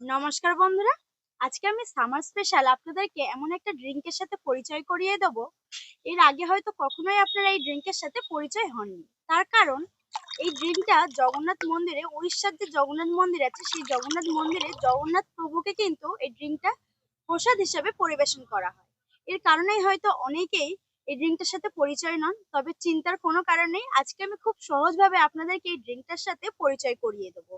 নমস্কার বন্ধুরা, আজকে আমি সামার স্পেশাল আপনাদেরকে এমন একটা ড্রিঙ্কের সাথে পরিচয় করিয়ে দেব। এর আগে হয়তো কখনোই আপনারা এই ড্রিঙ্কের সাথে পরিচয় হননি। তার কারণ, এই ড্রিঙ্কটা জগন্নাথ মন্দিরে, উড়িষ্যার যে জগন্নাথ মন্দির আছে, সেই জগন্নাথ মন্দিরে জগন্নাথ প্রভুকে কিন্তু এই ড্রিঙ্কটা প্রসাদ হিসাবে পরিবেশন করা হয়। এর কারণেই হয়তো অনেকেই এই ড্রিঙ্কটার সাথে পরিচয় নন, তবে চিন্তার কোনো কারণ নেই। আজকে আমি খুব সহজভাবে আপনাদেরকে এই ড্রিঙ্কটার সাথে পরিচয় করিয়ে দেবো।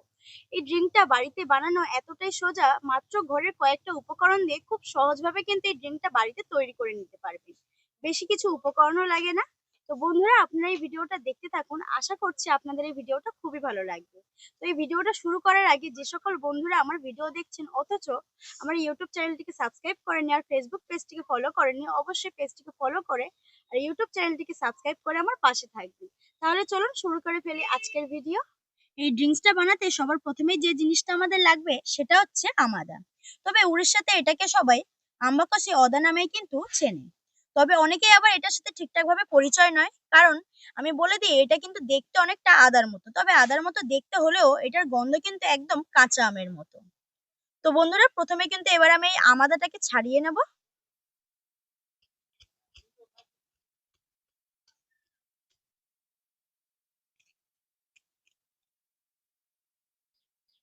এই ড্রিঙ্কটা বাড়িতে বানানো এতটাই সোজা, মাত্র ঘরের কয়েকটা উপকরণ দিয়ে খুব সহজভাবে কিন্তু এই ড্রিঙ্কটা বাড়িতে তৈরি করে নিতে পারবেন। বেশি কিছু উপকরণও লাগে না। তো বন্ধুরা, আপনারা এই ভিডিওটা দেখতে থাকুন। আশা করছি আপনাদের এই ভিডিওটা খুবই ভালো লাগবে। তো এই ভিডিওটা শুরু করার আগে যে সকল বন্ধুরা আমার ভিডিও দেখছেন, অথচ আমার ইউটিউব চ্যানেলটিকে সাবস্ক্রাইব করেনি আর ফেসবুক পেজটিকে ফলো করেনি অবশ্যই পেজটিকে ফলো করে আর ইউটিউব চ্যানেলটিকে সাবস্ক্রাইব করে আমার পাশে থাকবে তাহলে চলুন শুরু করে ফেলি আজকের ভিডিও এই ড্রিঙ্কসটা বানাতে সবার প্রথমেই যে জিনিসটা আমাদের লাগবে, সেটা হচ্ছে আমাদা। তবে উড়িষ্যাতে এটাকে সবাই আম্বাকসি অদা নামেই কিন্তু চেনে। তবে অনেকেই আবার এটার সাথে ঠিকঠাক ভাবে পরিচয় নয়। কারণ আমি বলে দিই, এটা কিন্তু দেখতে অনেকটা আদার মতো। তবে আদার মতো দেখতে হলেও এটার গন্ধ কিন্তু একদম কাঁচা আমের মতো। তো বন্ধুরা, প্রথমে কিন্তু এবার আমি এই আমাদাটাকে ছাড়িয়ে নেব।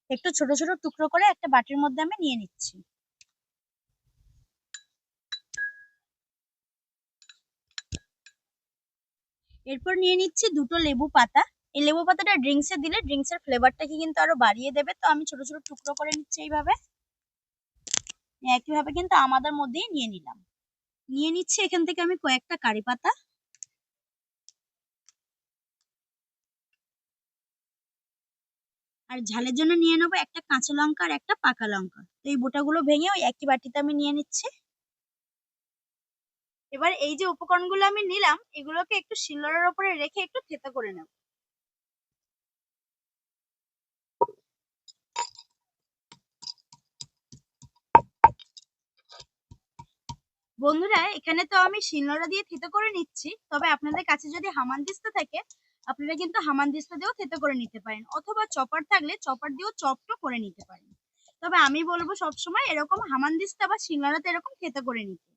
একটু ছোট ছোট টুকরো করে একটা বাটির মধ্যে আমি নিয়ে নিচ্ছি। এরপর নিয়ে নিচ্ছি দুটো লেবু পাতা। এই লেবু পাতাটা ড্রিঙ্কসে দিলে ড্রিঙ্কসের ফ্লেভারটাকে কিন্তু আরও বাড়িয়ে দেবে। তো আমি ছোট ছোট টুকরো করে নিচ্ছি এইভাবে। একইভাবে কিন্তু আমাদের মধ্যেই নিয়ে নিলাম। নিয়ে নিচ্ছি এখান থেকে আমি কয়েকটা কারি পাতা। আর ঝালের জন্য নিয়ে নেব একটা কাঁচা লঙ্কা আর একটা পাকা লঙ্কা। তো এই বোটাগুলো ভেঙে ওই একই বাটিতে আমি নিয়ে নিচ্ছি। এবার এই যে উপকরণগুলো আমি নিলাম, এগুলোকে একটু শিলনোড়ার উপরে রেখে একটু থেতো করে নেব। বন্ধুরা, এখানে তো আমি শিলনোড়া দিয়ে থেতো করে নিচ্ছি। তবে আপনাদের কাছে যদি হামানদিস্তা থাকে, আপনারা কিন্তু হামানদিস্তা দিয়েও থেতো করে নিতে পারেন। অথবা চপার থাকলে চপার দিয়েও চপটো করে নিতে পারেন। তবে আমি বলব সবসময় এরকম হামানদিস্তা বা শিলনোড়াতে এরকম থেতো করে নিতে।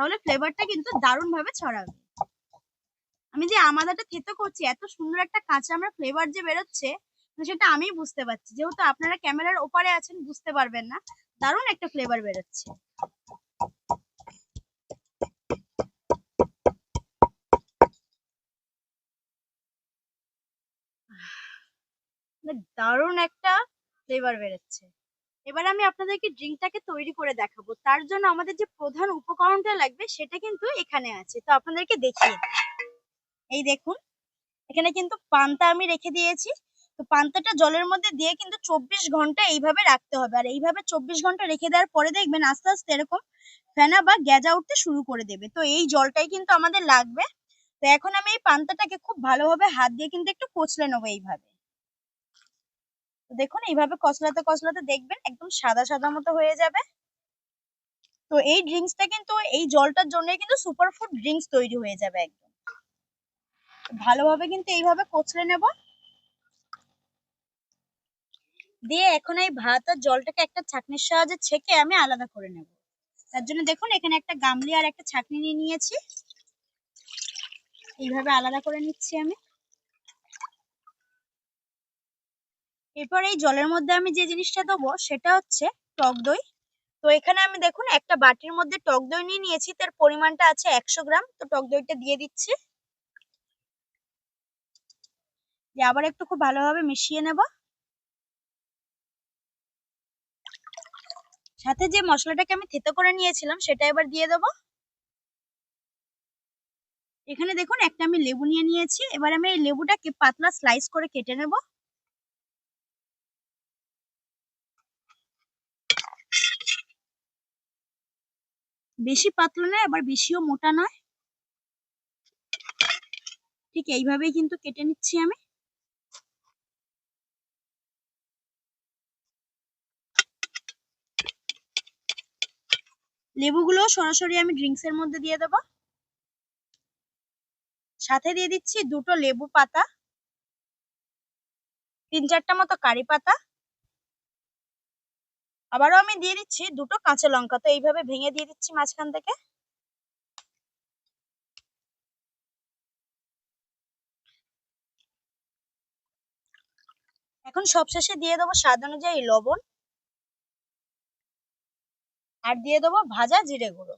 তাহলে ফ্লেভারটা কিন্তু দারুণ ভাবে ছড়াবে। আমি যে আমাদাটা থেতো করছি, এত সুন্দর একটা কাঁচা আমরা ফ্লেভার যে বেরোচ্ছে, সেটা আমি বুঝতে পারছি। যেহেতু আপনারা ক্যামেরার ওপারে আছেন, বুঝতে পারবেন না, দারুণ একটা ফ্লেভার বেরোচ্ছে। দারুণ একটা ফ্লেভার বেরোচ্ছে। এবার আমি আপনাদেরকে ড্রিঙ্কটাকে তৈরি করে দেখাবো। তার জন্য আমাদের যে প্রধান উপকরণটা লাগবে সেটা কিন্তু এখানে আছে। তো আপনাদেরকে দেখিয়ে এই দেখুন, এখানে কিন্তু পান্তা আমি রেখে দিয়েছি। তো পান্তাটা জলের মধ্যে দিয়ে কিন্তু চব্বিশ ঘণ্টা এইভাবে রাখতে হবে। আর এইভাবে চব্বিশ ঘণ্টা রেখে দেওয়ার পরে দেখবেন আস্তে আস্তে এরকম ফেনা বা গ্যাজা উঠতে শুরু করে দেবে। তো এই জলটাই কিন্তু আমাদের লাগবে। তো এখন আমি এই পান্তাটাকে খুব ভালোভাবে হাত দিয়ে কিন্তু একটু কচলে নেব এইভাবে। দেখুন, এইভাবে কসলাতে কচলাতে দেখবেন একদম সাদা সাদা মতো হয়ে যাবে। তো এই ড্রিঙ্কসটা কিন্তু, এই জলটার জন্যই কিন্তু সুপারফুড ড্রিঙ্কস তৈরি হয়ে যাবে একদম। ভালোভাবে কিন্তু এইভাবে কচলে নেব। দিয়ে এখন এই ভাত আর জলটাকে একটা ছাঁকনির সাহায্যে ছেঁকে আমি আলাদা করে নেব। তার জন্য দেখুন, এখানে একটা গামলি আর একটা ছাঁকনি নিয়ে নিয়েছি। এইভাবে আলাদা করে নিচ্ছি আমি। এরপর এই জলের মধ্যে আমি যে জিনিসটা দেবো সেটা হচ্ছে টক দই। তো এখানে আমি দেখুন একটা বাটির মধ্যে টক দই নিয়ে নিয়েছি, তার পরিমাণটা আছে একশো গ্রাম। তো টক দইটা দিয়ে দিচ্ছি। দিয়ে আবার একটু খুব ভালোভাবে মিশিয়ে নেব। সাথে যে মশলাটাকে আমি থেতো করে নিয়েছিলাম সেটা এবার দিয়ে দেবো। এখানে দেখুন একটা আমি লেবু নিয়ে নিয়েছি। এবার আমি এই লেবুটাকে পাতলা স্লাইস করে কেটে নেব। বেশি পাতলা নয়, আবার বেশিও মোটা নয়। ঠিক এইভাবেই কিন্তু কেটে নিচ্ছি আমি। লেবুগুলো সরাসরি আমি ড্রিঙ্কস এর মধ্যে দিয়ে দেবো। সাথে দিয়ে দিচ্ছি দুটো লেবু পাতা, তিন চারটা মতো কারি পাতা। আবারও আমি দিয়ে দিচ্ছি দুটো কাঁচা লঙ্কা। তো এইভাবে ভেঙে দিয়ে দিচ্ছি মাঝখান থেকে। এখন সবশেষে দিয়ে দেবো স্বাদ অনুযায়ী লবণ। আর দিয়ে দেবো ভাজা জিরে গুঁড়ো।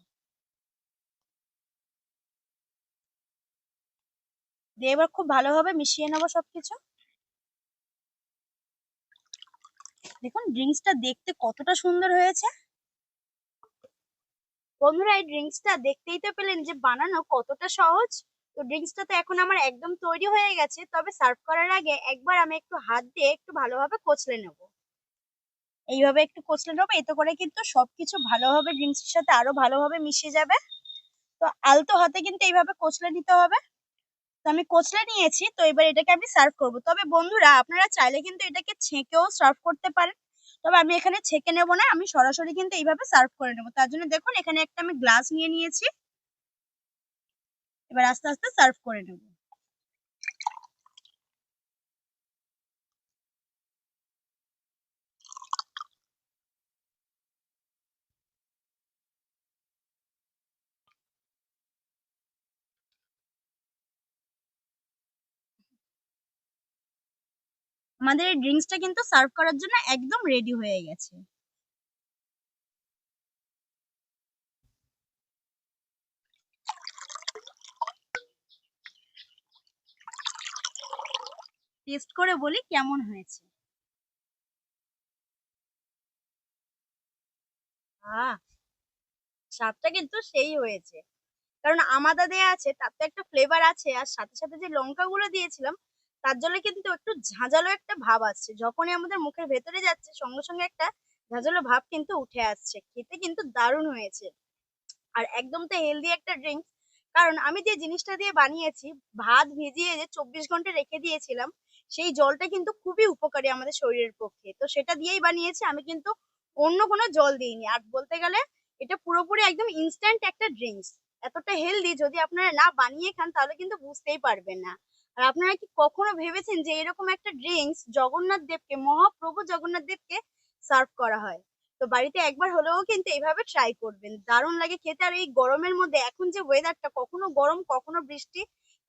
দিয়ে এবার খুব ভালোভাবে মিশিয়ে নেব সবকিছু। দেখুন ড্রিঙ্কসটা দেখতে কতটা সুন্দর হয়েছে। বন্ধুরা, এই ড্রিঙ্কসটা দেখতেই তো পেলেন যে, বানানো কতটা সহজ। তো ড্রিঙ্কসটা তো এখন আমার একদম তৈরি হয়ে গেছে। তবে সার্ভ করার আগে একবার আমি একটু হাত দিয়ে একটু ভালোভাবে কচলে নেব। এইভাবে একটু কচলে নেব, এতে করে কিন্তু সবকিছু ভালোভাবে ড্রিঙ্কসের সাথে আরও ভালোভাবে মিশে যাবে। তো আলতো হাতে কিন্তু এইভাবে কচলে নিতে হবে। তো আমি কোচলা নিয়েছি, তো এবার এটাকে আমি সার্ভ করব। তবে বন্ধুরা, আপনারা চাইলে কিন্তু এটাকে ছেঁকেও সার্ভ করতে পারেন। তবে আমি এখানে ছেঁকে নেব না, আমি সরাসরি কিন্তু এইভাবে সার্ভ করে নেব। তার জন্য দেখুন, এখানে একটা আমি গ্লাস নিয়ে নিয়েছি। এবার আস্তে আস্তে সার্ভ করে নেব। আমাদের এই ড্রিঙ্কসটা কিন্তু সার্ভ করার জন্য একদম রেডি হয়ে গেছে। টেস্ট করে বলি কেমন হয়েছে। স্বাদটা কিন্তু সেই হয়েছে। কারণ আমাদা দেয়া আছে তার তো একটা ফ্লেভার আছে, আর সাথে সাথে যে লঙ্কাগুলো দিয়েছিলাম তার জন্য কিন্তু একটু ঝাঁঝালো একটা ভাব আসছে। যখনই আমাদের মুখের ভেতরে যাচ্ছে, সঙ্গে সঙ্গে একটা ঝাঁঝালো ভাব কিন্তু উঠে আসছে। খেতে কিন্তু দারুণ হয়েছে। আর একদম তো হেলদি একটা ড্রিঙ্ক কারণ আমি যে জিনিসটা দিয়ে বানিয়েছি, ভাত ভিজিয়ে যে চব্বিশ ঘণ্টা রেখে দিয়েছিলাম, সেই জলটা কিন্তু খুবই উপকারী আমাদের শরীরের পক্ষে। তো সেটা দিয়েই বানিয়েছি, আমি কিন্তু অন্য কোনো জল দিইনি। আর বলতে গেলে, এটা পুরোপুরি একদম ইনস্ট্যান্ট একটা ড্রিঙ্কস এতটা হেলদি যদি আপনারা না বানিয়ে খান, তাহলে কিন্তু বুঝতেই পারবেন না। আর আপনারা কি কখনো ভেবেছেন যে এরকম একটা ড্রিঙ্কস জগন্নাথ দেবকে, মহাপ্রভু জগন্নাথ দেবকে সার্ভ করা হয়? তো বাড়িতে একবার হলেও কিন্তু এইভাবে ট্রাই করবেন। দারুণ লাগে খেতে। আর এই গরমের মধ্যে এখন যে ওয়েদারটা কখনো গরম, কখনো বৃষ্টি,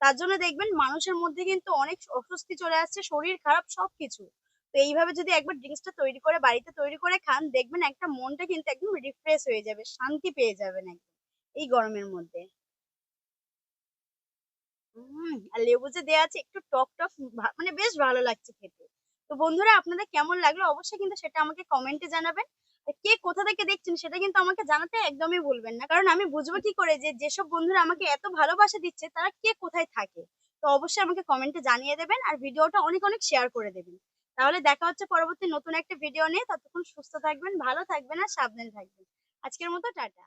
তার জন্য দেখবেন মানুষের মধ্যে কিন্তু অনেক অস্বস্তি চলে আসছে, শরীর খারাপ সবকিছু। তো এইভাবে যদি একবার ড্রিঙ্কসটা তৈরি করে, বাড়িতে তৈরি করে খান, দেখবেন একটা মনটা কিন্তু একদম রিফ্রেশ হয়ে যাবে, শান্তি পেয়ে যাবেন একদম এই গরমের মধ্যে। আর লেবু যে দেওয়া আছে, একটু টক টক মানে বেশ ভালো লাগছে খেতে। তো বন্ধুরা, আপনাদের কেমন লাগল? অবশ্যই কিন্তু সেটা আমাকে কমেন্টে জানাবেন। কে কোথা থেকে দেখছেন, সেটা কিন্তু আমাকে জানাতে একদমই ভুলবেন না। কারণ আমি বুঝব কি করে যে, যেসব বন্ধুরা আমাকে এত ভালোবাসা দিচ্ছে, তারা কে কোথায় থাকে? তো অবশ্যই আমাকে কমেন্টে জানিয়ে দেবেন আর ভিডিওটা অনেক অনেক শেয়ার করে দেবেন। তাহলে দেখা হচ্ছে পরবর্তী নতুন একটা ভিডিও নিয়ে। ততক্ষণ সুস্থ থাকবেন, ভালো থাকবেন আর সাবধানে থাকবেন। আজকের মতো, টাটা।